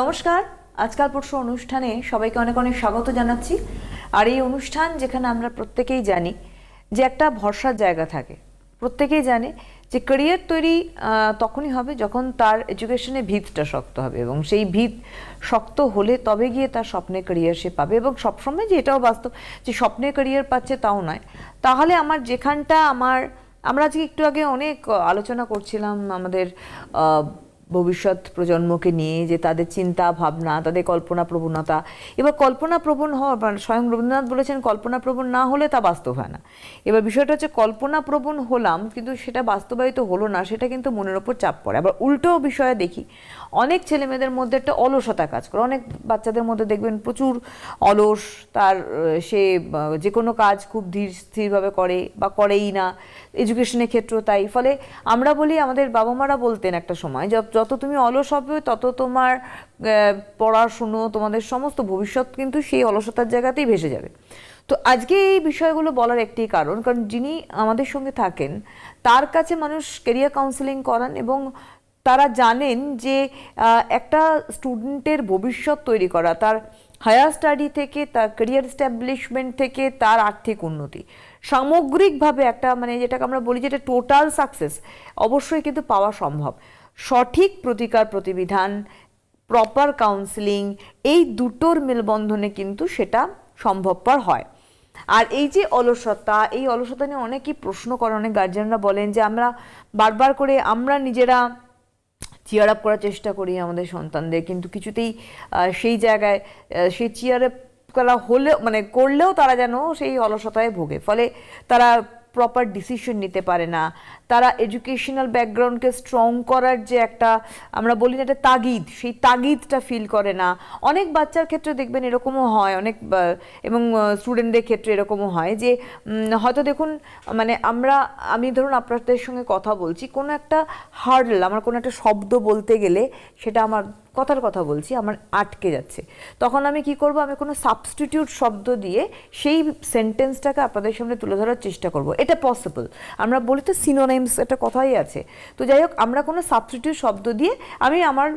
নমস্কার। আজকাল পরশু অনুষ্ঠানে সবাইকে অনেক অনেক স্বাগত জানাচ্ছি। আর এই অনুষ্ঠান যেখানে আমরা প্রত্যেকেই জানি যে একটা ভরসার জায়গা থাকে। প্রত্যেকেই জানে যে ক্যারিয়ার তৈরি তখনই হবে যখন তার এডুকেশনে ভিতটা শক্ত হবে এবং সেই ভিত শক্ত হলে তবে গিয়ে তার স্বপ্নের ক্যারিয়ার সে পাবে এবং সবসময় যে এটাও বাস্তব যে স্বপ্নের ক্যারিয়ার পাচ্ছে তাও নয়। তাহলে আমার যেখানটা আমার, আমরা আজকে একটু আগে অনেক আলোচনা করছিলাম আমাদের ভবিষ্যৎ প্রজন্মকে নিয়ে যে তাদের চিন্তা, ভাবনা, তাদের কল্পনা প্রবণতা। এবার কল্পনা প্রবণ হওয়া স্বয়ং রবীন্দ্রনাথ বলেছেন, কল্পনা প্রবণ না হলে তা বাস্তব হয় না। এবার বিষয়টা হচ্ছে, কল্পনা প্রবণ হলাম, কিন্তু সেটা বাস্তবায়িত হলো না, সেটা কিন্তু মনের ওপর চাপ পড়ে। আবার উল্টো বিষয়ে দেখি অনেক ছেলে মেয়েদের মধ্যে একটা অলসতা কাজ করে। অনেক বাচ্চাদের মধ্যে দেখবেন প্রচুর অলস, তার সে যে কোনো কাজ খুব ধীর, স্থিরভাবে করে বা করেই না। এডুকেশনের ক্ষেত্রেও তাই। ফলে আমরা বলি, আমাদের বাবা মারা বলতেন একটা সময়, যত তুমি অলস হবে, তত তোমার পড়াশুনো, তোমাদের সমস্ত ভবিষ্যৎ কিন্তু সেই অলসতার জায়গাতেই ভেসে যাবে। তো আজকে এই বিষয়গুলো বলার একটি কারণ কারণ যিনি আমাদের সঙ্গে থাকেন, তার কাছে মানুষ কেরিয়ার কাউন্সেলিং করান এবং তারা জানেন যে একটা স্টুডেন্টের ভবিষ্যৎ তৈরি করা, তার হায়ার স্টাডি থেকে, তার ক্যারিয়ার স্ট্যাবলিশমেন্ট থেকে তার আর্থিক উন্নতি। সামগ্রিকভাবে একটা মানে যেটাকে আমরা বলি যেটা টোটাল সাকসেস অবশ্যই কিন্তু পাওয়া সম্ভব। সঠিক প্রতিকার প্রতিবিধান প্রপার কাউন্সেলিং এই দুটোর মেলবন্ধনে কিন্তু সেটা সম্ভবপর হয়। আর এই যে অলসতা, এই অলসতা নিয়ে অনেকেই প্রশ্ন করে, অনেক গার্জিয়ানরা বলেন যে, আমরা বারবার করে, আমরা নিজেরা চিয়ার আপ করার চেষ্টা করি আমাদের সন্তানদের। কিন্তু কিছুতেই সেই জায়গায় সেই চিয়ার আপ করা হলেও মানে করলেও তারা যেন সেই অলসতায় ভোগে। ফলে তারা প্রপার ডিসিশন নিতে পারে না। তারা এডুকেশনাল ব্যাকগ্রাউন্ডকে স্ট্রং করার যে একটা, আমরা বলি না একটা তাগিদ, সেই তাগিদটা ফিল করে না। অনেক বাচ্চার ক্ষেত্রে দেখবেন এরকমও হয়, অনেক এবং স্টুডেন্টদের ক্ষেত্রে এরকমও হয় যে হয়তো দেখুন মানে আমরা, আমি ধরুন আপনাদের সঙ্গে কথা বলছি, কোনো একটা হার্ডল আমার কোনো একটা শব্দ বলতে গেলে সেটা আমার কথার কথা বলছি, আমার আটকে যাচ্ছে। তখন আমি কি করব, আমি কোনো সাবস্টিটিউট শব্দ দিয়ে সেই সেন্টেন্সটাকে আপনাদের সামনে তুলে ধরার চেষ্টা করব। এটা পসিবল আমরা বলি তো সিনোনেমস একটা কথাই আছে। তো যাই হোক, আমরা কোনো সাবস্টিটিউট শব্দ দিয়ে আমি আমার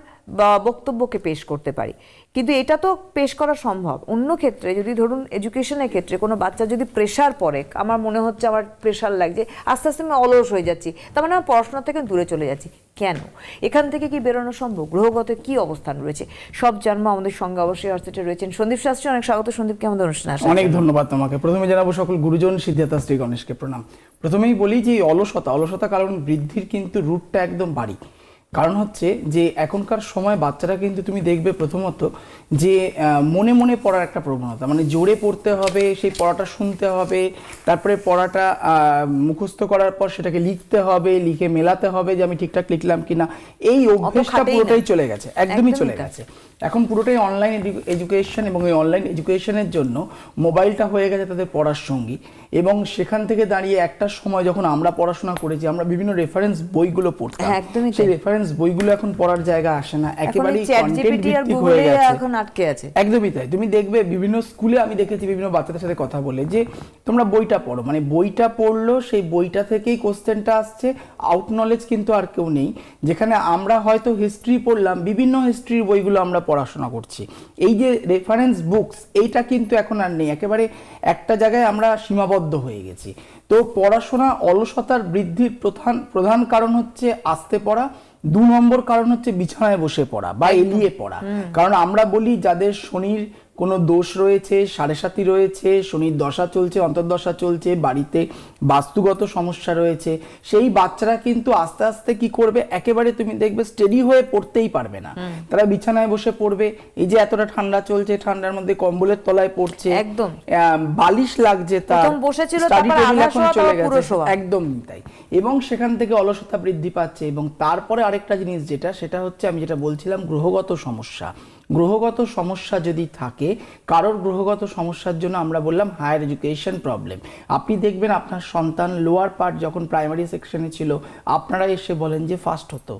বক্তব্যকে পেশ করতে পারি। কিন্তু এটা তো পেশ করা সম্ভব। অন্য ক্ষেত্রে যদি ধরুন এডুকেশনের ক্ষেত্রে কোনো বাচ্চা যদি প্রেশার পড়ে আমার মনে হচ্ছে আমার প্রেশার লাগছে আস্তে আস্তে আমি অলস হয়ে যাচ্ছি তার মানে আমার পড়াশোনা থেকে দূরে চলে যাচ্ছি। কেন? এখান থেকে কি বেরোনো সম্ভব? গ্রহগত কি অবস্থান রয়েছে? সব জন্ম আমাদের সঙ্গে অবশ্যই হস্টেটে রয়েছেন সন্দীপ শাস্ত্রী। অনেক স্বাগত সন্দীপকে আমাদের অনুষ্ঠানে আসা অনেক ধন্যবাদ তোমাকে। প্রথমে জানাব সকল গুরুজন সিদ্ধার্থ শ্রী গণেশকে প্রণাম। প্রথমেই বলি যে অলসতা অলসতা কারণ বৃদ্ধির কিন্তু রুটটা একদম বাড়ি। কারণ হচ্ছে যে এখনকার সময় বাচ্চারা কিন্তু তুমি দেখবে প্রথমত যে মনে মনে পড়ার একটা প্রবণতা। মানে জোরে পড়তে হবে সেই পড়াটা শুনতে হবে তারপরে পড়াটা আহ, মুখস্থ করার পর সেটাকে লিখতে হবে লিখে মেলাতে হবে যে আমি ঠিকঠাক লিখলাম কিনা। এই অভ্যেসটা পুরোটাই চলে গেছে একদমই চলে গেছে। এখন পুরোটাই অনলাইন এডুকেশন এবং এই অনলাইন এডুকেশনের জন্য মোবাইলটা হয়ে গেছে তাদের পড়ার সঙ্গী। এবং সেখান থেকে দাঁড়িয়ে একটা সময় যখন আমরা পড়াশোনা করেছি আমরা বিভিন্ন রেফারেন্স বইগুলো পড়তাম। সেই রেফারেন্স বইগুলো এখন পড়ার জায়গা আসে না। একেবারেই চ্যাট কন্টেন্ট আর ভিত্তিক হয়ে গেছে। এখন আটকে আছে। একদমই তাই। তুমি দেখবে বিভিন্ন স্কুলে আমি দেখেছি বিভিন্ন বাচ্চাদের সাথে কথা বলে যে তোমরা বইটা পড়ো। মানে বইটা পড়ল সেই বইটা থেকেই কোশ্চেনটা আসছে। আউট নলেজ কিন্তু আর কেউ নেই। যেখানে আমরা হয়তো হিস্ট্রি পড়লাম বিভিন্ন হিস্ট্রির বইগুলো আমরা পড়াশোনা করছি। এই যে রেফারেন্স বুকস এইটা কিন্তু এখন আর নেই। একেবারে একটা জায়গায় আমরা সীমাবদ্ধ হয়ে গেছি। তো পড়াশোনা অলসতার বৃদ্ধির প্রধান প্রধান কারণ হচ্ছে আসতে পড়া দু নম্বর কারণ হচ্ছে বিছানায় বসে পড়া বা এলিয়ে পড়া। কারণ আমরা বলি যাদের শনির কোনো দোষ রয়েছে সাড়ে সাতি রয়েছে শনির দশা চলছে অন্তর্দশা চলছে বাড়িতে বাস্তুগত সমস্যা রয়েছে সেই বাচ্চারা কিন্তু আস্তে আস্তে কি করবে একেবারে তুমি দেখবে স্টেডি হয়ে পড়তেই পারবে না তারা বিছানায় বসে পড়বে এই যে এতটা ঠান্ডা চলছে ঠান্ডার মধ্যে কম্বলের তলায় পড়ছে একদম। বালিশ লাগছে তার বসেছিল, এখন চলে গেছে। শোয়া। একদম তাই এবং সেখান থেকে অলসতা বৃদ্ধি পাচ্ছে এবং তারপরে আরেকটা জিনিস যেটা সেটা হচ্ছে আমি যেটা বলছিলাম গ্রহগত সমস্যা গ্রহগত সমস্যা যদি থাকে, কারোর গ্রহগত সমস্যার জন্য আমরা বললাম হায়ার এডুকেশন প্রবলেম আপনি দেখবেন আপনার সন্তান লোয়ার পার্ট যখন প্রাইমারি সেকশনে ছিল, আপনারা এসে বলেন যে ফার্স্ট হতো।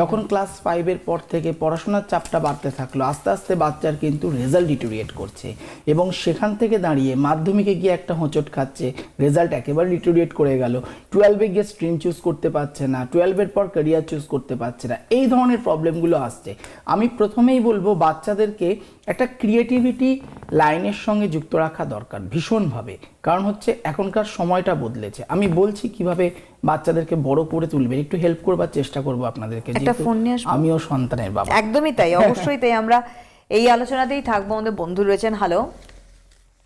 যখন ক্লাস ফাইভের পর থেকে পড়াশোনার চাপটা বাড়তে থাকল, আস্তে আস্তে বাচ্চার কিন্তু রেজাল্ট ডিটোরিয়েট করছে এবং সেখান থেকে দাঁড়িয়ে মাধ্যমিকে গিয়ে একটা হোঁচট খাচ্ছে রেজাল্ট একেবারে ডিটোরিয়েট করে গেল। টুয়েলভে গিয়ে স্ট্রিম চুজ করতে পারছে না টুয়েলভের পর ক্যারিয়ার চুজ করতে পারছে না, এই ধরনের প্রবলেমগুলো আসছে। আমি প্রথমেই বলব, বাচ্চাদেরকে একটা ক্রিয়েটিভিটি লাইনের সঙ্গে যুক্ত রাখা দরকার ভীষণভাবে। কারণ হচ্ছে এখনকার সময়টা বদলেছে। আমি বলছি কীভাবে বাচ্চাদেরকে বড় করে তুলবেন একটু হেল্প করবার চেষ্টা করব আপনাদেরকে? আমিও সন্তানের বাবা। একদমই তাই অবশ্যই তাই। আমরা এই আলোচনাতেই থাকব আমাদের বন্ধু রয়েছেন। হ্যালো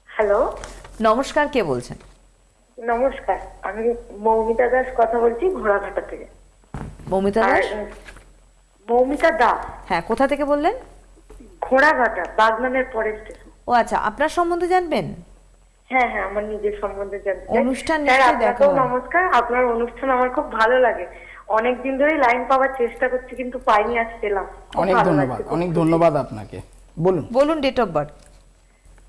হ্যালো নমস্কার কে বলছেন? নমস্কার আমি মৌমিতা দাস কথা বলছি ঘোড়াঘাটা থেকে। মৌমিতা দাস? মৌমিতা দাস। হ্যাঁ কোথা থেকে বললেন? ঘোড়াঘাটা বাগনানের পরের স্টেশন ও আচ্ছা আপনার সম্বন্ধে জানবেন? হ্যাঁ হ্যাঁ আমার নিজের সম্বন্ধে জানতে অনুষ্ঠান নিশ্চয়ই দেখা নমস্কার আপনার অনুষ্ঠান আমার খুব ভালো লাগে। অনেক দিন ধরেই লাইন পাওয়ার চেষ্টা করছি কিন্তু পাইনি আজ পেলাম। অনেক ধন্যবাদ অনেক ধন্যবাদ আপনাকে। বলুন। বলুন date of birth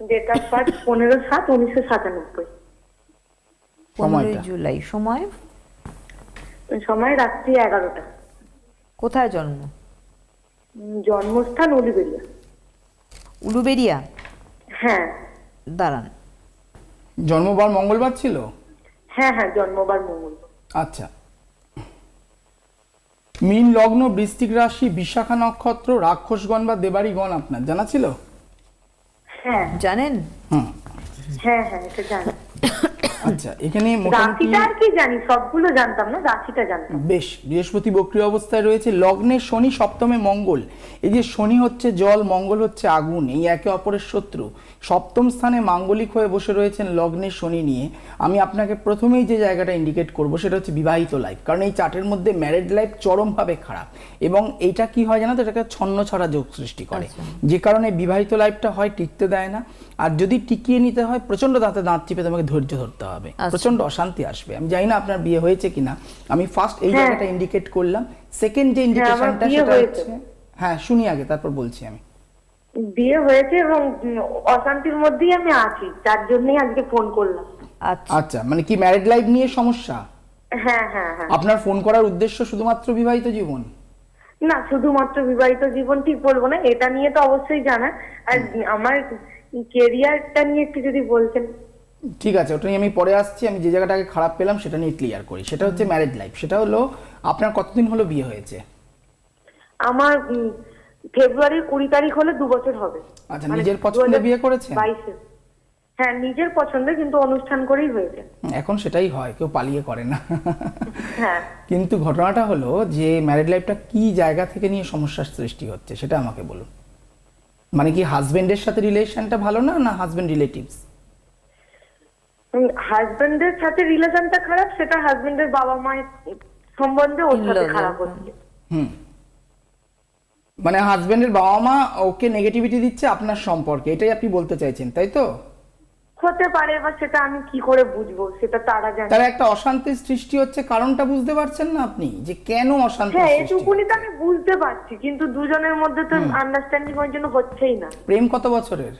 date of birth পনেরো সাত উনিশশো সাতানব্বই। পনেরোই। জুলাই সময়? সময় রাত্রি এগারোটা। কোথায় জন্ম? জন্মস্থান উলিবেরিয়া উলুবেরিয়া হ্যাঁ। দাঁড়ান। জন্মবার মঙ্গলবার ছিল? হ্যাঁ হ্যাঁ জন্মবার মঙ্গলবার। আচ্ছা। মীন লগ্ন বৃশ্চিক রাশি বিশাখা নক্ষত্র রাক্ষসগণ বা দেবাড়িগণ আপনার জানা ছিল? হ্যাঁ। জানেন? হুম। হ্যাঁ হ্যাঁ এটা জানি। আচ্ছা এখানে রাশিটা আর কি জানি সবগুলো জানতাম না রাশিটা জানতাম। বেশ বৃহস্পতি বক্রিয় অবস্থায় রয়েছে লগ্নে শনি সপ্তমে মঙ্গল। এই যে শনি হচ্ছে জল মঙ্গল হচ্ছে আগুন এই একে অপরের শত্রু। সপ্তম স্থানে মাঙ্গলিক হয়ে বসে রয়েছেন লগ্নে শনি নিয়ে। আমি আপনাকে প্রথমেই যে জায়গাটা ইন্ডিকেট করব সেটা হচ্ছে বিবাহিত লাইফ কারণ এই চার্টের মধ্যে ম্যারেড লাইফ চরমভাবে খারাপ। এবং এটা কি হয় জানো তো এটাকে ছন্ন ছড়া যোগ সৃষ্টি করে। যে কারণে বিবাহিত লাইফটা হয় টিকতে দেয় না। আর যদি টিকিয়ে নিতে হয় প্রচণ্ড দাঁতে দাঁত চিপে তোমাকে ধৈর্য ধরতে হবে। আচ্ছা। প্রচণ্ড অশান্তি আসবে। আমি জানি না আপনার বিয়ে হয়েছে কিনা। আমি ফার্স্ট এই হ্যাঁ। জায়গাটা ইন্ডিকেট করলাম। সেকেন্ড যে ইন্ডিকেশনটা সেটা হচ্ছে হ্যাঁ শুনি আগে তারপর বলছি আমি। বিয়ে হয়েছে এবং অশান্তির মধ্যেই আমি আছি। যার জন্যই আজকে ফোন করলাম। আচ্ছা। আচ্ছা মানে কি ম্যারিড লাইফ নিয়ে সমস্যা? হ্যাঁ হ্যাঁ হ্যাঁ। আপনার ফোন করার উদ্দেশ্য শুধুমাত্র বিবাহিত জীবন? না শুধুমাত্র বিবাহিত জীবন ঠিক বলব না। এটা নিয়ে তো অবশ্যই জানা। আর আমার কেরিয়ারটা নিয়ে একটু যদি বলতেন। ঠিক আছে ওটা নিয়ে আমি পরে আসছি আমি যে জায়গাটাকে খারাপ পেলাম সেটা নিয়ে ক্লিয়ার করি। সেটা হচ্ছে ম্যারিড লাইফ সেটা হলো আপনার কতদিন হলো বিয়ে হয়েছে? আমার উম, ফেব্রুয়ারির কুড়ি তারিখ হলে দু বছর হবে। আচ্ছা, মানে নিজের পছন্দে বিয়ে করেছেন? বাইশে। হ্যাঁ নিজের পছন্দে কিন্তু অনুষ্ঠান করেই হয়েছে। এখন সেটাই হয় কেউ পালিয়ে করে না। হ্যাঁ। কিন্তু ঘটনাটা হলো যে ম্যারিড লাইফটা কি জায়গা থেকে নিয়ে সমস্যার সৃষ্টি হচ্ছে সেটা আমাকে বলুন। মানে কি হাজবেন্ডের সাথে রিলেশনটা ভালো না না হাজবেন্ড রিলেটিভস হাজবেন্ডের সাথে রিলেশনটা খারাপ সেটা হাজবেন্ডের বাবা মায়ের সম্বন্ধে ওর সাথে খারাপ হচ্ছে। হুম। মানে হাজবেন্ডের বাবা মা ওকে নেগেটিভিটি দিচ্ছে আপনার সম্পর্কে এটাই আপনি বলতে চাইছেন তাই তো? হতে পারে বা সেটা আমি কি করে বুঝব সেটা তারা জানে। তার একটা অশান্তির সৃষ্টি হচ্ছে কারণটা বুঝতে পারছেন না আপনি? যে কেন অশান্তি হ্যাঁ এটুকুনি তো আমি বুঝতে পারছি কিন্তু দুজনের মধ্যে তো আন্ডারস্ট্যান্ডিং ওই জন্য হচ্ছেই না। প্রেম কত বছরের?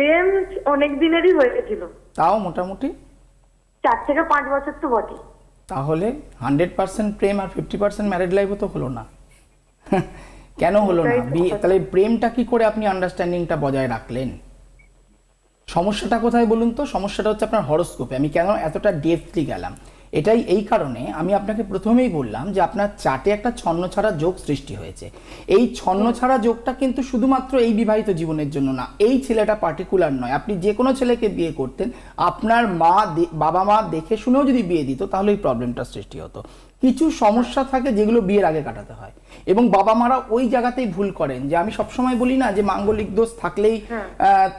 উম, অনেক দিনেরই হয়েছিল তাও মোটামুটি? চার থেকে পাঁচ বছর তো বটে। তাহলে হান্ড্রেড পার্সেন্ট প্রেম আর ফিফটি পার্সেন্ট ম্যারিড লাইফও তো হলো না। কেন হলো না। তাহলে প্রেমটা কি করে আপনি আন্ডারস্ট্যান্ডিংটা বজায় রাখলেন? সমস্যাটা কোথায় বলুন তো? সমস্যাটা হচ্ছে আপনার হরস্কোপে আমি কেন এতটা ডেপথলি গেলাম? এটাই এই কারণে আমি আপনাকে প্রথমেই বললাম যে আপনার চার্টে একটা ছন্ন ছাড়া যোগ সৃষ্টি হয়েছে। এই ছন্ন ছাড়া যোগটা কিন্তু শুধুমাত্র এই বিবাহিত জীবনের জন্য না এই ছেলেটা পার্টিকুলার নয়। আপনি যে কোনো ছেলেকে বিয়ে করতেন আপনার মা বাবা মা দেখে শুনেও যদি বিয়ে দিত তাহলে এই প্রবলেমটা সৃষ্টি হতো। কিছু সমস্যা থাকে যেগুলো বিয়ের আগে কাটাতে হয়। এবং বাবা মারা ওই জায়গাতেই ভুল করেন যে আমি সবসময় বলি না যে মাঙ্গলিক দোষ থাকলেই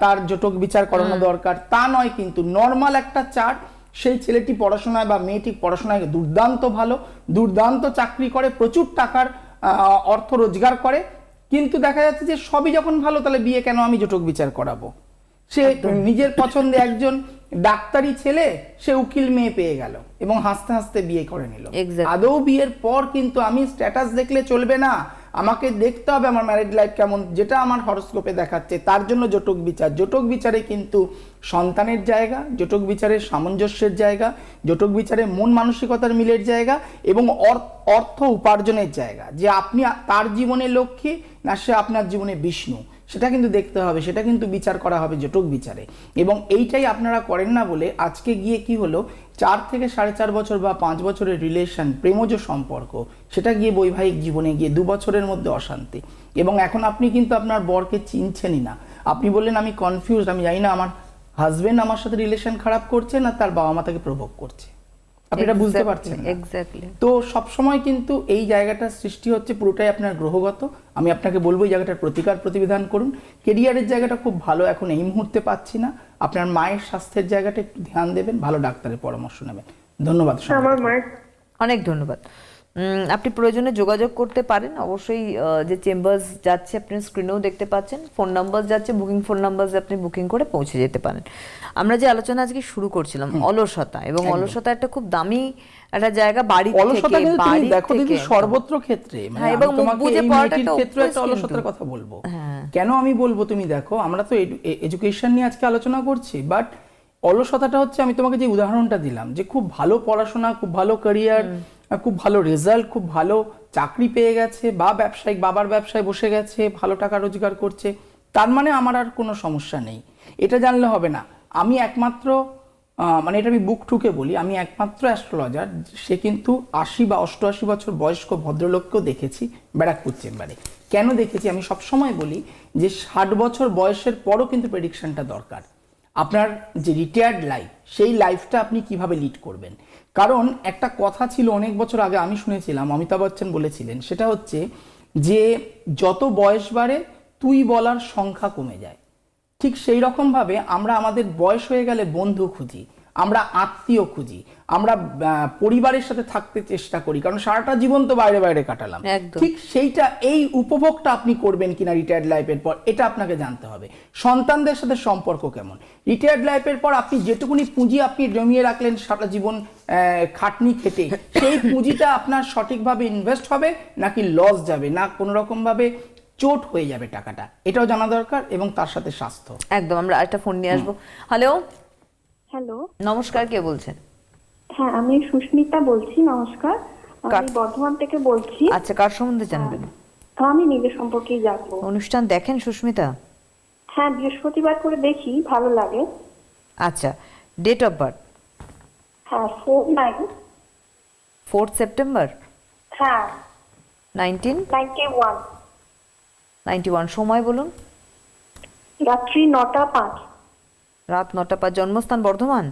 তার জটক বিচার করানো দরকার। তা নয় কিন্তু নর্মাল একটা চার্ট সেই ছেলেটি পড়াশোনায় বা মেয়েটি পড়াশোনায় দুর্দান্ত ভালো দুর্দান্ত চাকরি করে প্রচুর টাকার অর্থ রোজগার করে। কিন্তু দেখা যাচ্ছে যে সবই যখন ভালো তাহলে বিয়ে কেন আমি জটক বিচার করাবো? সে নিজের পছন্দে একজন ডাক্তারি ছেলে সে উকিল মেয়ে পেয়ে গেল এবং হাসতে হাসতে বিয়ে করে নিল। আদৌ বিয়ের পর কিন্তু আমি স্ট্যাটাস দেখলে চলবে না? আমাকে দেখতে হবে আমার ম্যারিড লাইফ কেমন, যেটা আমার হরস্কোপে দেখাচ্ছে, তার জন্য জটক বিচার। জটক বিচারে কিন্তু সন্তানের জায়গা, জটক বিচারে সামঞ্জস্যের জায়গা, জটক বিচারে মন মানসিকতার মিলের জায়গা এবং অর্থ উপার্জনের জায়গা। যে আপনি তার জীবনে লক্ষ্মী না সে আপনার জীবনে বিষ্ণু। সেটা কিন্তু দেখতে হবে, সেটা কিন্তু বিচার করা হবে জটক বিচারে। এবং এইটাই আপনারা করেন না বলে আজকে গিয়ে কি হলো, চার থেকে সাড়ে চার বছর বা পাঁচ বছরের রিলেশন প্রেমজ সম্পর্ক, সেটা গিয়ে বৈবাহিক জীবনে গিয়ে দু বছরের মধ্যে অশান্তি। এবং এখন আপনি কিন্তু আপনার বরকে চিনছেনই না। আপনি বললেন, আমি কনফিউজ আমি জানি না, আমার হাজবেন্ড আমার সাথে রিলেশন খারাপ করছে না, তার বাবা মা তাকে প্রভোগ করছে। আপনি এটা বুঝতে পারছেন এক্স্যাক্টলি তো সবসময় কিন্তু এই জায়গাটার সৃষ্টি হচ্ছে পুরোটাই আপনার গ্রহগত। আমি আপনাকে বলব এই জায়গাটার প্রতিকার প্রতিবিধান করুন। কেরিয়ারের জায়গাটা খুব ভালো এখন এই মুহূর্তে পাচ্ছি না। আপনার মায়ের স্বাস্থ্যের জায়গাটা একটু ধ্যান দেবেন ভালো ডাক্তারের পরামর্শ নেবেন। ধন্যবাদ আমার মায়ের অনেক ধন্যবাদ। আপনি প্রয়োজনে যোগাযোগ করতে পারেন। অবশ্যই যে চেম্বার্স যাচ্ছে আপনি স্ক্রিনেও দেখতে পাচ্ছেন। ফোন নাম্বার যাচ্ছে বুকিং ফোন নাম্বার আপনি বুকিং করে পৌঁছে যেতে পারেন। আমরা যে আলোচনা আজকে শুরু করছিলাম অলসতা এবং অলসতা একটা খুব দামি একটা জায়গা বাড়ি অলসতা থেকে কিন্তু তুমি বাড়ি দেখো দিদি সর্বত্র ক্ষেত্রে মানে হ্যাঁ, এবং তোমাকে বুজে এই পড়াটা ক্ষেত্রে একটা অলসতার কথা বলব। হ্যাঁ। কেন আমি বলব তুমি দেখো আমরা তো এডুকেশন নিয়ে আজকে আলোচনা করছি বাট অলসতাটা হচ্ছে আমি তোমাকে যে উদাহরণটা দিলাম যে খুব ভালো পড়াশোনা খুব ভালো ক্যারিয়ার খুব ভালো রেজাল্ট খুব ভালো চাকরি পেয়ে গেছে, বা ব্যবসায়িক, বাবার ব্যবসায় বসে গেছে, ভালো টাকা রোজগার করছে, তার মানে আমার আর কোনো সমস্যা নেই। এটা জানলে হবে না। আমি একমাত্র মানে এটা আমি বুক ঠুকে বলি, আমি একমাত্র অ্যাস্ট্রোলজার সে কিন্তু আশি বা অষ্টআশি বছর বয়স্ক ভদ্রলোককেও দেখেছি ব্যারাকপুর চেম্বারে। কেন দেখেছি? আমি সবসময় বলি যে ষাট বছর বয়সের পরও কিন্তু প্রেডিকশনটা দরকার। আপনার যে রিটায়ার্ড লাইফ সেই লাইফটা আপনি কীভাবে লিড করবেন? কারণ একটা কথা ছিল অনেক বছর আগে, আমি শুনেছিলাম, অমিতাভ বচ্চন বলেছিলেন, সেটা হচ্ছে যে যত বয়স বাড়ে, তুই বলার সংখ্যা কমে যায়। ঠিক সেই রকমভাবে আমরা আমাদের বয়স হয়ে গেলে বন্ধু খুঁজি। আমরা আত্মীয় খুঁজি আমরা পরিবারের সাথে থাকতে চেষ্টা করি কারণ সারাটা জীবন তো বাইরে বাইরে কাটালাম। ঠিক সেইটা এই উপভোগটা আপনি করবেন কিনা রিটায়ার্ড লাইফের পর এটা আপনাকে জানতে হবে। সন্তানদের সাথে সম্পর্ক কেমন? রিটায়ার্ড লাইফের পর আপনি যেটুকুনি পুঁজি আপনি জমিয়ে রাখলেন সারা জীবন আহ, খাটনি খেটে সেই পুঁজিটা আপনার সঠিকভাবে ইনভেস্ট হবে নাকি লস যাবে না কোনো রকমভাবে চোট হয়ে যাবে টাকাটা? এটাও জানা দরকার এবং তার সাথে স্বাস্থ্য। একদম আমরা একটা ফোন নিয়ে আসব। Hello hello. নমস্কার কে বলছেন? হ্যাঁ আমি সুস্মিতা বলছি নমস্কার। আমি বর্ধমান থেকে বলছি। আচ্ছা কার সম্বন্ধে জানবেন? আমি নিজের সম্পর্কেই জানব। অনুষ্ঠান দেখেন সুস্মিতা? হ্যাঁ বৃহস্পতিবার করে দেখি ভালো লাগে। আচ্ছা ডেট অফ বার্থ হ্যাঁ ফোর নাইন ফোর্থ সেপ্টেম্বর হ্যাঁ। Nineteen ninety one ninety one সময় বলুন। রাত্রি নটা পাঁচ। রাত নটা পাঁচ জন্মস্থান বর্ধমান?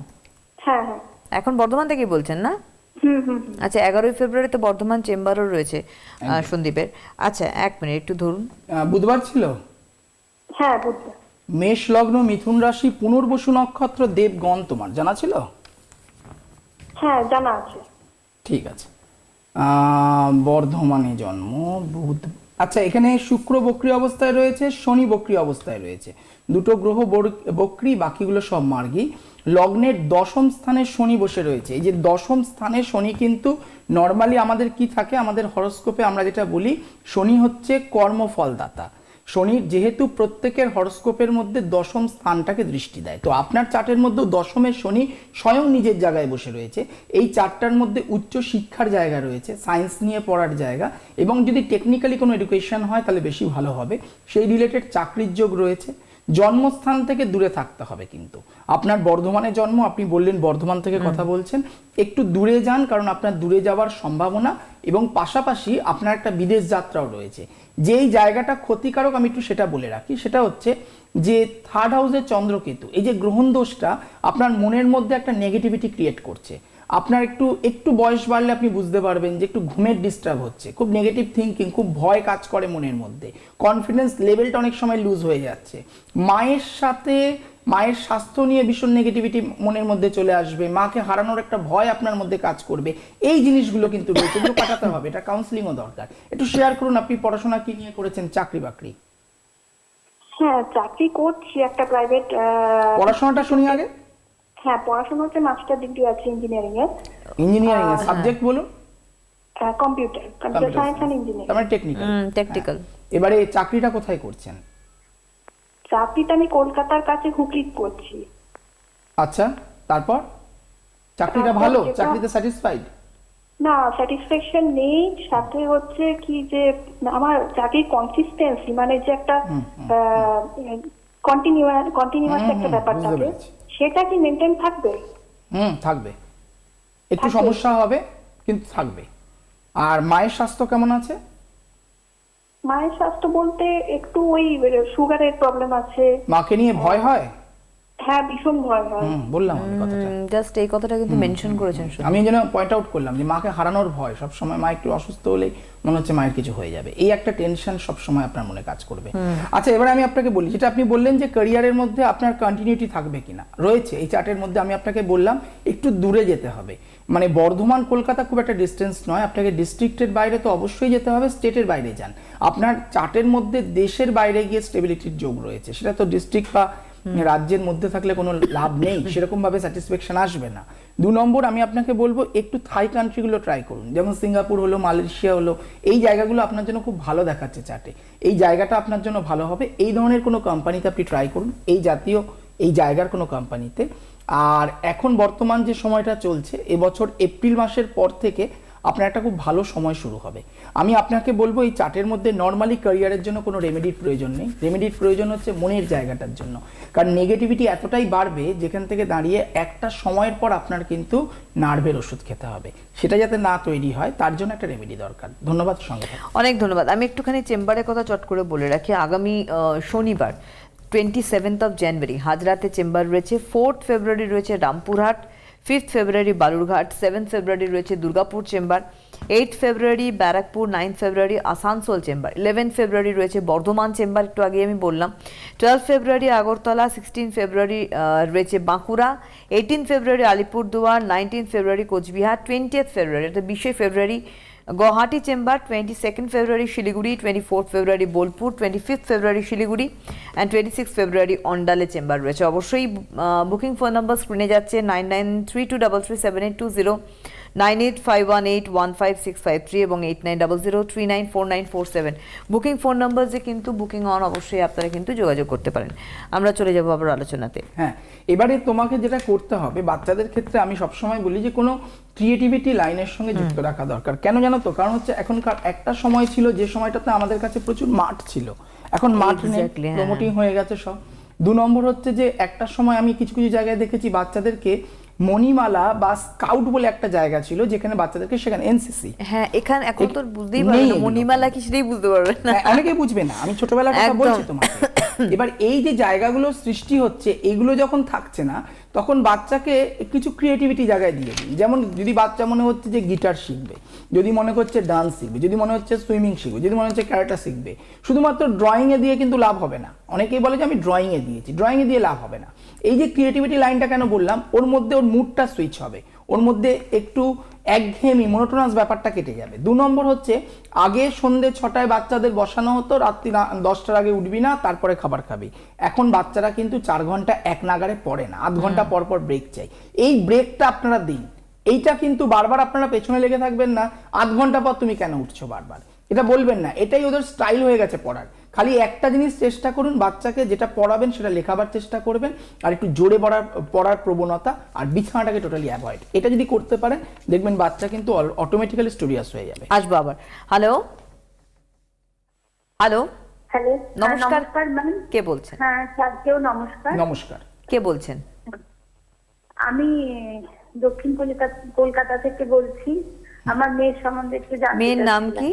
হ্যাঁ হ্যাঁ। এখন বর্ধমান থেকেই বলছেন না? হুম হুম হুম। আচ্ছা এগারোই ফেব্রুয়ারিতে বর্ধমান চেম্বারও রয়েছে সন্দীপের। আচ্ছা এক মিনিট একটু ধরুন। বুধবার ছিল? হ্যাঁ বুঝতে মেষ লগ্ন মিথুন রাশি পুনর্বসু নক্ষত্র দেবগণ তোমার জানা ছিল? হ্যাঁ জানা আছে। ঠিক আছে। আহ, বর্ধমানে জন্ম বুধ আচ্ছা এখানে শুক্র বক্রি অবস্থায় রয়েছে, শনি বক্রি অবস্থায় রয়েছে। দুটো গ্রহ বক্রি, বাকিগুলো সব মার্গী। লগ্নের দশম স্থানে শনি বসে রয়েছে। এই যে দশম স্থানে শনি কিন্তু নর্মালি আমাদের কি থাকে? আমাদের হরস্কোপে আমরা যেটা বলি, শনি হচ্ছে কর্মফলদাতা। শনির যেহেতু প্রত্যেকের হরস্কোপের মধ্যে দশম স্থানটাকে দৃষ্টি দেয়, তো আপনার চার্টের মধ্যেও দশমের শনি স্বয়ং নিজের জায়গায় বসে রয়েছে। এই চারটার মধ্যে উচ্চ শিক্ষার জায়গা রয়েছে, সায়েন্স নিয়ে পড়ার জায়গা, এবং যদি টেকনিক্যালি কোনো এডুকেশন হয় তাহলে বেশি ভালো হবে। সেই রিলেটেড চাকরির যোগ রয়েছে। জন্মস্থান থেকে দূরে থাকতে হবে কিন্তু। আপনার বর্ধমানে জন্ম আপনি বললেন বর্ধমান থেকে কথা বলছেন। একটু দূরে যান কারণ আপনার দূরে যাওয়ার সম্ভাবনা এবং পাশাপাশি আপনার একটা বিদেশ যাত্রাও রয়েছে। যেই জায়গাটা ক্ষতিকারক আমি একটু সেটা বলে রাখি। সেটা হচ্ছে যে থার্ড হাউসের চন্দ্রকেতু এই যে গ্রহণ দোষটা আপনার মনের মধ্যে একটা নেগেটিভিটি ক্রিয়েট করছে। আপনার একটু একটু বয়স বাড়লে আপনি বুঝতে পারবেন যে একটু ঘুমের ডিস্টার্ব হচ্ছে খুব নেগেটিভ থিঙ্কিং খুব ভয় কাজ করে মনের মধ্যে। কনফিডেন্স লেভেলটা অনেক সময় লুজ হয়ে যাচ্ছে। মায়ের সাথে মায়ের স্বাস্থ্য নিয়ে ভীষণ নেগেটিভিটি মনের মধ্যে চলে আসবে মাকে হারানোর একটা ভয় আপনার মধ্যে কাজ করবে এই জিনিসগুলো কিন্তু রয়েছে এগুলো কাটাতে হবে এটা কাউন্সিলিংও দরকার। একটু শেয়ার করুন আপনি পড়াশোনা কি নিয়ে করেছেন চাকরি বাকরি? হ্যাঁ চাকরি করছি একটা প্রাইভেট পড়াশোনাটা শুনি আগে। হ্যাঁ পড়াশোনা হচ্ছে মাস্টার ডিগ্রি আছে ইঞ্জিনিয়ারিং এর। ইঞ্জিনিয়ারিং এর। সাবজেক্ট বলুন? Computer computer science and engineering তার মানে টেকনিক্যাল টেকনিক্যাল এবারে চাকরিটা কোথায় করছেন? চাকরিটা আমি কলকাতার কাছে হুগলি করছি। আচ্ছা তারপর? চাকরিটা ভালো? চাকরিতে স্যাটিসফাইড না স্যাটিসফ্যাকশন নেই সাথে হচ্ছে কি যে আমার চাকরির কনসিস্টেন্সি মানে যে একটা কন্টিনিউয়াস কন্টিনিউয়াস একটা ব্যাপার থাকে। সেটা কি মেনটেন থাকবে? হুম থাকবে। একটু সমস্যা হবে কিন্তু থাকবে। আর মায়ের স্বাস্থ্য কেমন আছে? মায়ের স্বাস্থ্য বলতে একটু ওই সুগারের প্রবলেম আছে। মাকে নিয়ে ভয় হয়? হ্যাঁ ভীষণ ভয় হয়। হুম বললাম আমি কথাটা। জাস্ট এই কথাটা কিন্তু মেনশন করেছেন শুধু। আমি এই জন্য পয়েন্ট আউট করলাম যে মাকে হারানোর ভয় সব সময় মা একটু অসুস্থ হলেই মনে হচ্ছে মায়ের কিছু হয়ে যাবে। এই একটা টেনশন সব সময় আপনার মনে কাজ করবে। আচ্ছা এবার আমি আপনাকে বলি যেটা আপনি বললেন যে ক্যারিয়ারের মধ্যে আপনার কন্টিনিউটি থাকবে কিনা রয়েছে এই চার্টের মধ্যে আমি আপনাকে বললাম একটু দূরে যেতে হবে। মানে বর্ধমান কলকাতা খুব একটা ডিস্টেন্স নয় আপনাকে ডিস্ট্রিক্টের বাইরে তো অবশ্যই যেতে হবে স্টেটের বাইরে যান। আপনার চার্টের মধ্যে দেশের বাইরে গিয়ে স্টেবিলিটির যোগ রয়েছে সেটা তো ডিস্ট্রিক্ট বা রাজ্যের মধ্যে থাকলে কোনো লাভ নেই সেরকম ভাবে স্যাটিসফ্যাকশন আসবে না। দু নম্বর আমি আপনাকে বলব একটু থাই কান্ট্রিগুলো ট্রাই করুন। যেমন সিঙ্গাপুর হলো মালয়েশিয়া হলো এই জায়গাগুলো আপনার জন্য খুব ভালো দেখাচ্ছে চার্টে এই জায়গাটা আপনার জন্য ভালো হবে। এই ধরনের কোনো কোম্পানিতে আপনি ট্রাই করুন এই জাতীয় এই জায়গার কোনো কোম্পানিতে আর এখন বর্তমান যে সময়টা চলছে এবছর এপ্রিল মাসের পর থেকে আপনার একটা খুব ভালো সময় শুরু হবে। আমি আপনাকে বলব এই চার্টের মধ্যে নর্মালি ক্যারিয়ারের জন্য কোনো রেমেডির প্রয়োজন নেই। রেমেডির প্রয়োজন হচ্ছে মনের জায়গাটার জন্য। কারণ নেগেটিভিটি এতটাই বাড়বে, যেখান থেকে দাঁড়িয়ে একটা সময়ের পর আপনার কিন্তু নার্ভের ওষুধ খেতে হবে। সেটা যাতে না তৈরি হয়, তার জন্য একটা রেমেডি দরকার। ধন্যবাদ সঙ্গে অনেক ধন্যবাদ। আমি একটুখানি চেম্বারের কথা চট করে বলে রাখি। আগামী শনিবার টোয়েন্টি সেভেন্থ অফ জানুয়ারি হাজরাতে চেম্বার রয়েছে ফোর্থ ফেব্রুয়ারি রয়েছে Rampurhat. Fifth February Balurghat, seventh February রয়েছে Durgapur chamber, eight February Barrackpore, ninth February Asansol chamber eleven February রয়েছে বর্ধমান চেম্বার, একটু আগে আমি বললাম, twelve February Agartala, sixteen February রয়েছে Bankura, eighteen February Alipurduar, nineteen February Coochbehar twentieth February, অর্থাৎ বিশে February Guwahati chamber twenty second February Siliguri twenty fourth February Bolpur twenty fifth February Siliguri and twenty six February অন্ডালে chamber রয়েছে। অবশ্যই booking phone number স্ক্রিনে যাচ্ছে nine nine three two double three seven eight two zero nine eight five one eight one five six five three এবং eight nine double zero three nine four nine four seven. Booking phone number যে কিন্তু booking on অবশ্যই আপনারা কিন্তু যোগাযোগ করতে পারেন। আমরা চলে যাব আবার আলোচনাতে। হ্যাঁ এবারে তোমাকে যেটা করতে হবে বাচ্চাদের ক্ষেত্রে আমি সবসময় বলি যে কোনো ক্রিয়েটিভিটি লাইনের সঙ্গে যুক্ত রাখা দরকার। কেন জানো তো? কারণ হচ্ছে এখনকার একটা সময় ছিল যে সময়টাতে আমাদের কাছে প্রচুর মাঠ ছিল। এখন মাঠ নেই হ্যাঁ। প্রমোটিং হয়ে গেছে সব। দু নম্বর হচ্ছে যে একটা সময় আমি কিছু কিছু জায়গায় দেখেছি বাচ্চাদেরকে মণিমালা বা স্কাউট বলে একটা জায়গা ছিল যেখানে বাচ্চাদেরকে সেখানে এনসিসি। হ্যাঁ এখানে এখন তো বুঝতেই পারবে না মণিমালা কি সেটাই বুঝতে পারবে না। হ্যাঁ, অনেকেই বুঝবে না আমি ছোটবেলার কথা বলছি তোমাকে। এবার এই যে জায়গাগুলো সৃষ্টি হচ্ছে এগুলো যখন থাকছে না তখন বাচ্চাকে কিছু ক্রিয়েটিভিটি জায়গায় দিয়ে দিই যেমন যদি বাচ্চা মনে হচ্ছে যে গিটার শিখবে, যদি মনে হচ্ছে ডান্স শিখবে, যদি মনে হচ্ছে সুইমিং শিখবে, যদি মনে হচ্ছে ক্যারেটা শিখবে, শুধুমাত্র ড্রয়িংয়ে দিয়ে কিন্তু লাভ হবে না। অনেকেই বলে যে আমি ড্রয়িংয়ে দিয়েছি ড্রয়িংয়ে দিয়ে লাভ হবে না। এই যে ক্রিয়েটিভিটি লাইনটা কেন বললাম, ওর মধ্যে ওর মুডটা সুইচ হবে। ওর মধ্যে একটু একঘেয়েমি মনোটোনাস ব্যাপারটা কেটে যাবে। দু নম্বর হচ্ছে আগে সন্ধে ছটায় বাচ্চাদের বসানো হতো রাত্রি দশটার আগে উঠবি না তারপরে খাবার খাবি। এখন বাচ্চারা কিন্তু চার ঘণ্টা এক নাগারে পড়ে না আধ ঘণ্টা পর পর ব্রেক চাই। এই ব্রেকটা আপনারা দিন। এইটা কিন্তু বারবার আপনারা পেছনে লেগে থাকবেন না আধ ঘণ্টা পর তুমি কেন উঠছো বারবার? এটা বলবেন না এটাই ওদের স্টাইল হয়ে গেছে পড়ার। খালি একটা জিনিস চেষ্টা করুন বাচ্চাকে যেটা পড়াবেন সেটা লেখাবার চেষ্টা করবেন আর একটু জোরে পড়ার পড়ার প্রবণতা আর বিছানাটাকে টোটালি অ্যাভয়েড এটা যদি করতে পারেন দেখবেন বাচ্চা কিন্তু অটোমেটিক্যালি স্টুডিয়াস হয়ে যাবে। আসব আবার। হ্যালো হ্যালো হ্যালো নমস্কার। ম্যাম কে বলছেন? হ্যাঁ স্যারকেও নমস্কার? নমস্কার। কে বলছেন? আমি দক্ষিণ কলকাতা কলকাতা থেকে বলছি। আমার মেয়ের সম্বন্ধে একটু জানতে মেয়ের নাম কি?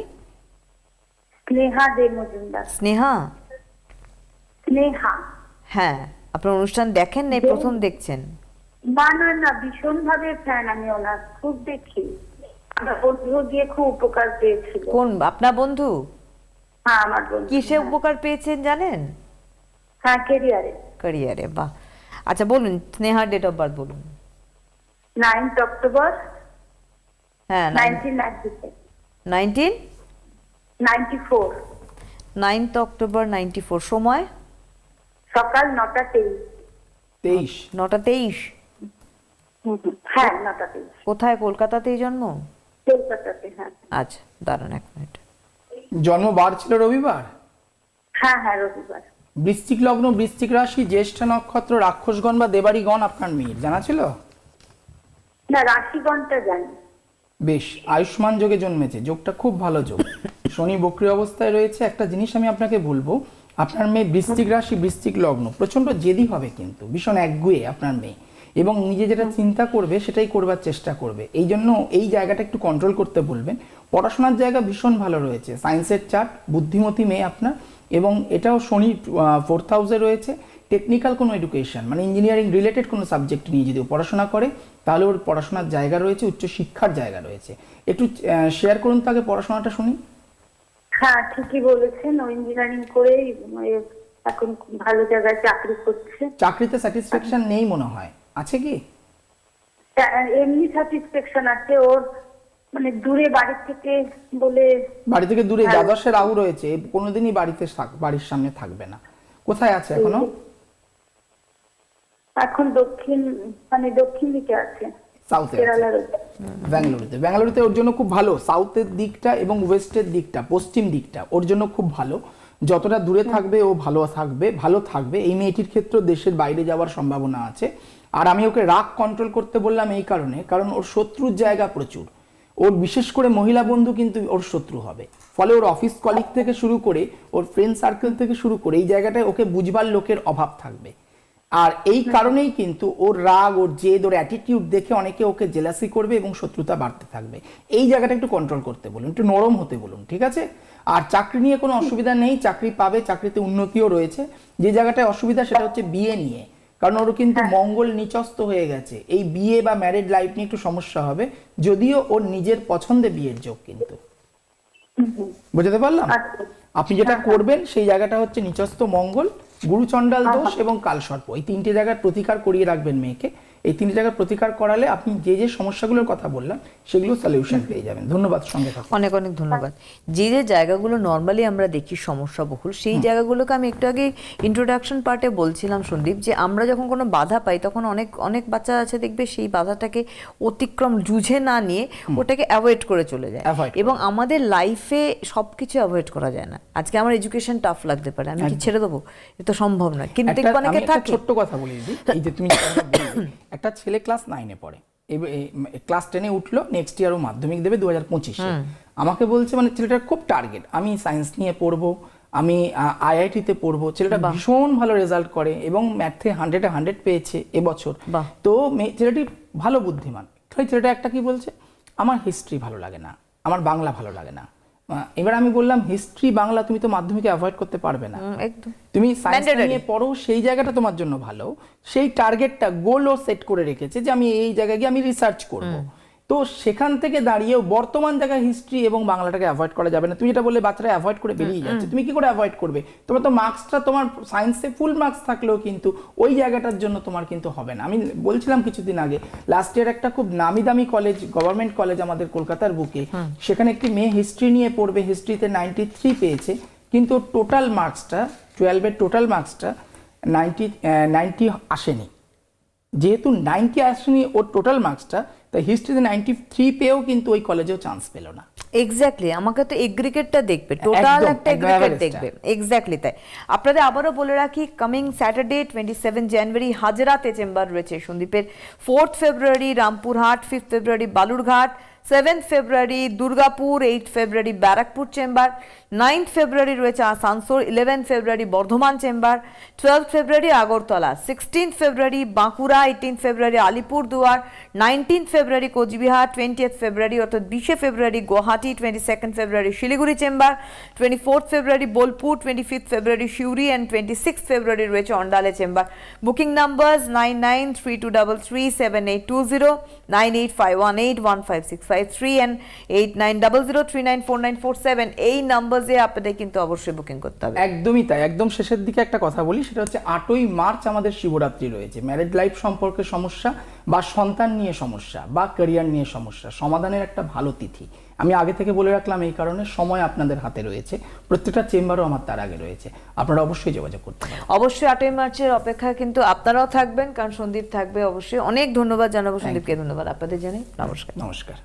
স্নেহা দে মজুমদার। স্নেহা? স্নেহা। হ্যাঁ আপনার অনুষ্ঠান দেখেন না প্রথম দেখছেন? না না না ভীষণ ভাবে ফ্যান আমি ওনার খুব দেখি। আমার বন্ধু দিয়ে খুব উপকার পেয়েছিল। কোন আপনার বন্ধু? হ্যাঁ আমার বন্ধু। কিসে। উপকার পেয়েছেন জানেন? হ্যাঁ কেরিয়ারে ক্যারিয়ারে বাহ। আচ্ছা বলুন স্নেহার ডেট অফ বার্থ বলুন। নাইন্থ অক্টোবর হ্যাঁ nineteen ninety nineteen ninety four. Ninth October ninety four সময়? সকাল নটা তেইশ। তেইশ। নটা তেইশ? হ্যাঁ নটা তেইশ। কোথায় কলকাতাতেই জন্ম? কলকাতাতে হ্যাঁ। আচ্ছা দাঁড়ান এক মিনিট। জন্ম বার ছিল রবিবার? হ্যাঁ হ্যাঁ রবিবার। বৃশ্চিক লগ্ন বৃশ্চিক রাশি জ্যেষ্ঠ নক্ষত্র রাক্ষসগণ বা দেবাড়িগণ আপনার মেয়ের জানা ছিল? না রাশিগণটা জানি। বেশ, আয়ুষ্মান যোগে জন্মেছে, যোগটা খুব ভালো যোগ। শনি বক্রি অবস্থায় রয়েছে, একটা জিনিস আমি আপনাকে বলব, আপনার মেয়ে বৃশ্চিক রাশি, বৃশ্চিক লগ্ন প্রচণ্ড জেদি হবে কিন্তু, ভীষণ একগুয়ে আপনার মেয়ে, এবং নিজে যেটা চিন্তা করবে, সেটাই করবার চেষ্টা করবে। এই জন্য এই জায়গাটা একটু কন্ট্রোল করতে বলবেন। পড়াশোনার জায়গা ভীষণ ভালো রয়েছে সায়েন্সের চার্ট বুদ্ধিমতী মেয়ে আপনার, এবং এটাও শনি ফোর্থ হাউসে রয়েছে টেকনিক্যাল কোনো এডুকেশন মানে ইঞ্জিনিয়ারিং রিলেটেড কোনো সাবজেক্ট নিয়ে যদি পড়াশোনা করে তাহলে ওর পড়াশোনার জায়গা রয়েছে উচ্চ শিক্ষার জায়গা রয়েছে। একটু শেয়ার করুন তাকে পড়াশোনাটা শুনি। হ্যাঁ ঠিকই বলেছেন। ও ইঞ্জিনিয়ারিং মানে এখন ভালো জায়গায় চাকরি করছে। চাকরিতে স্যাটিসফ্যাকশন নেই মনে হয়। আছে কি? এমনি স্যাটিসফ্যাকশন আছে। ওর মানে দূরে বাড়ি থেকে বলে বাড়ি থেকে দূরে হ্যাঁ। দ্বাদশে রাহু রয়েছে কোনোদিনই বাড়িতে থাক- বাড়ির সামনে থাকবে না। কোথায় আছে এখনও? এখন দক্ষিণ মানে দক্ষিণ দিকে আছে। সাউথে ব্যাঙ্গালুরুতে। ওর জন্য খুব ভালো। সাউথের দিকটা এবং ওয়েস্টের দিকটা পশ্চিম দিকটা ওর জন্য খুব ভালো। যতটা দূরে থাকবে ও ভালো থাকবে ভালো থাকবে। এই মেয়েটির ক্ষেত্রে দেশের বাইরে যাওয়ার সম্ভাবনা আছে। আর আমি ওকে রাগ কন্ট্রোল করতে বললাম এই কারণে কারণ ওর শত্রুর জায়গা প্রচুর। ওর বিশেষ করে মহিলা বন্ধু কিন্তু ওর শত্রু হবে। ফলে ওর অফিস কলিগ থেকে শুরু করে ওর ফ্রেন্ড সার্কেল থেকে শুরু করে এই জায়গাটায় ওকে বুঝবার লোকের অভাব থাকবে। আর এই কারণেই কিন্তু ওর রাগ ওর জেদ ওর অ্যাটিটিউড দেখে অনেকে ওকে জেলাসি করবে এবং শত্রুতা বাড়তে থাকবে। এই জায়গাটা একটু কন্ট্রোল করতে বলুন একটু নরম হতে বলুন ঠিক আছে? আর চাকরি নিয়ে কোনো অসুবিধা নেই চাকরি পাবে চাকরিতে উন্নতিও রয়েছে। যে জায়গাটায় অসুবিধা সেটা হচ্ছে বিয়ে নিয়ে কারণ ওর কিন্তু মঙ্গল নিচস্ত হয়ে গেছে। এই বিয়ে বা ম্যারিড লাইফ নিয়ে একটু সমস্যা হবে যদিও ওর নিজের পছন্দে বিয়ের যোগ কিন্তু। বুঝতে পারলাম? আচ্ছা। আপনি যেটা করবেন সেই জায়গাটা হচ্ছে নিচস্থ মঙ্গল গুরুচণ্ডাল দোষ এবং কালসর্প। এই তিনটে জায়গার প্রতিকার করিয়ে রাখবেন মেয়েকে। এই তিনটে জায়গার প্রতিকার করালে আপনি যে যে সমস্যাগুলোর কথা বললাম সেগুলো সলিউশন পেয়ে যাবেন। ধন্যবাদ সঙ্গে থাকুন। অনেক অনেক ধন্যবাদ। যে যে জায়গাগুলো নর্মালি আমরা দেখি সমস্যা বহুল সেই জায়গাগুলোকে আমি একটু আগে ইন্ট্রোডাকশন পার্টে বলছিলাম সন্দীপ যে আমরা যখন কোনো বাধা পাই তখন অনেক অনেক বাচ্চা আছে দেখবে সেই বাধাটাকে অতিক্রম জুঝে না নিয়ে ওটাকে অ্যাভয়েড করে চলে যায়। এবং আমাদের লাইফে সব কিছু অ্যাভয়েড করা যায় না। আজকে আমার এডুকেশন টাফ লাগতে পারে। আমি কি ছেড়ে দেবো? এটা সম্ভব নয়। কিন্তু অনেকে থাকে। ছোট্ট কথা বলি এই যে তুমি একটা ছেলে ক্লাস নাইনে পড়ে। ক্লাস টেনে উঠল নেক্সট ইয়ারও মাধ্যমিক দেবে দু হাজার পঁচিশে আমাকে বলছে মানে ছেলেটার খুব টার্গেট আমি সায়েন্স নিয়ে পড়ব আমি আইআইটিতে পড়ব। ছেলেটা ভীষণ ভালো রেজাল্ট করে এবং ম্যাথে হান্ড্রেডে হান্ড্রেড পেয়েছে এবছর। তো মেয়ে- ছেলেটি ভালো বুদ্ধিমান। ছেলেটা একটা কি বলছে? আমার হিস্ট্রি ভালো লাগে না আমার বাংলা ভালো লাগে না। এবার আমি বললাম হিস্ট্রি বাংলা তুমি তো মাধ্যমিকে অ্যাভয়েড করতে পারবে না। তুমি সায়েন্স নিয়ে পড়ো সেই জায়গাটা তোমার জন্য ভালো। সেই টার্গেটটা গোলও সেট করে রেখেছে যে আমি এই জায়গায় গিয়ে আমি রিসার্চ করব। তো সেখান থেকে দাঁড়িয়েও বর্তমান জায়গায় হিস্ট্রি এবং বাংলাটাকে অ্যাভয়েড করা যাবে না। তুমি যেটা বললে বাচ্চারা অ্যাভয়েড করে বেরিয়ে যাচ্ছে। তুমি কি করে অ্যাভয়েড করবে? তোমার তো মার্কসটা তোমার সায়েন্সে ফুল মার্কস থাকলেও কিন্তু ওই জায়গাটার জন্য তোমার কিন্তু হবে না। আমি বলছিলাম কিছুদিন আগে লাস্ট ইয়ার একটা খুব নামি দামি কলেজ গভর্নমেন্ট কলেজ আমাদের কলকাতার বুকে সেখানে একটি মেয়ে হিস্ট্রি নিয়ে পড়বে হিস্ট্রিতে নাইনটি থ্রি পেয়েছে। কিন্তু টোটাল মার্কসটা টুয়েলভের টোটাল মার্কসটা নাইনটি নাইনটি আসেনি। যেহেতু নাইনটি আসেনি ওর টোটাল মার্কসটা তাই হিস্ট্রিতে নাইনটি থ্রি পেয়েও কিন্তু ওই কলেজেও চান্স পেল না। এক্স্যাক্টলি আমাকে তো এগ্রিগেটটা দেখবে টোটাল একটা এগ্রিকেট এগ্রিগেট দেখবে। এক্স্যাক্টলি তাই। আপনাদের আবারও বলে রাখি coming Saturday twenty seven January হাজরাতে চেম্বার রয়েছে সন্দীপের। Fourth February Rampurhat fifth February Balurghat seventh February Durgapur eight February Barrackpore chamber ninth February রয়েছে Asansol eleven February Bardhaman chamber twelve February Agartala sixteenth February Bankura eighteen February Alipurduar nineteen February Coochbehar twentieth February অর্থাৎ বিশে February Guwahati twenty second February Siliguri chamber twenty fourth February Bolpur twenty fifth February Suri and twenty six February রয়েছে অন্ডালে chamber booking numbers nine nine three two double three seven eight two zero nine eight five one eight one five six five three and eight এই নাম্বারে আপনাদের কিন্তু অবশ্যই booking করতে হবে। একদমই তাই। একদম শেষের দিকে একটা কথা বলি, সেটা হচ্ছে আটই মার্চ আমাদের শিবরাত্রি রয়েছে। ম্যারেড লাইফ সম্পর্কে সমস্যা বা সন্তান নিয়ে সমস্যা বা ক্যারিয়ার নিয়ে সমস্যা, সমাধানের একটা ভালো তিথি। আমি আগে থেকে বলে রাখলাম এই কারণে সময় আপনাদের হাতে রয়েছে। প্রত্যেকটা চেম্বারও আমার তার আগে রয়েছে। আপনারা অবশ্যই যোগাযোগ করতে অবশ্যই আটই মার্চের অপেক্ষা কিন্তু আপনারাও থাকবেন কারণ সন্দীপ থাকবে অবশ্যই। অনেক ধন্যবাদ জানাব সন্দীপকে ধন্যবাদ। আপনাদের জানাই নমস্কার। নমস্কার।